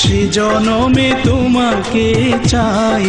সে জনমে তোমাকে চাই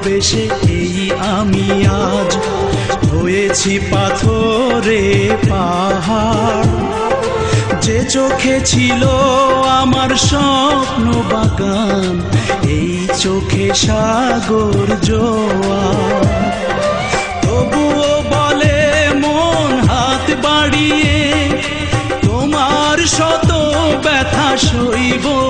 ভালোবেসে এই আমি আজ। হয়েছি পাথরে পাহাড়। যে চোখে ছিল আমার স্বপ্ন বাগান, এই চোখে সাগর জোয়ার তবুও বলে মন হাত বাড়িয়ে, তোমার শত ব্যথা সইব।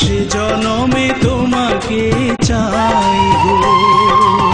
শেষ জনমে তোমাকে চাই গো।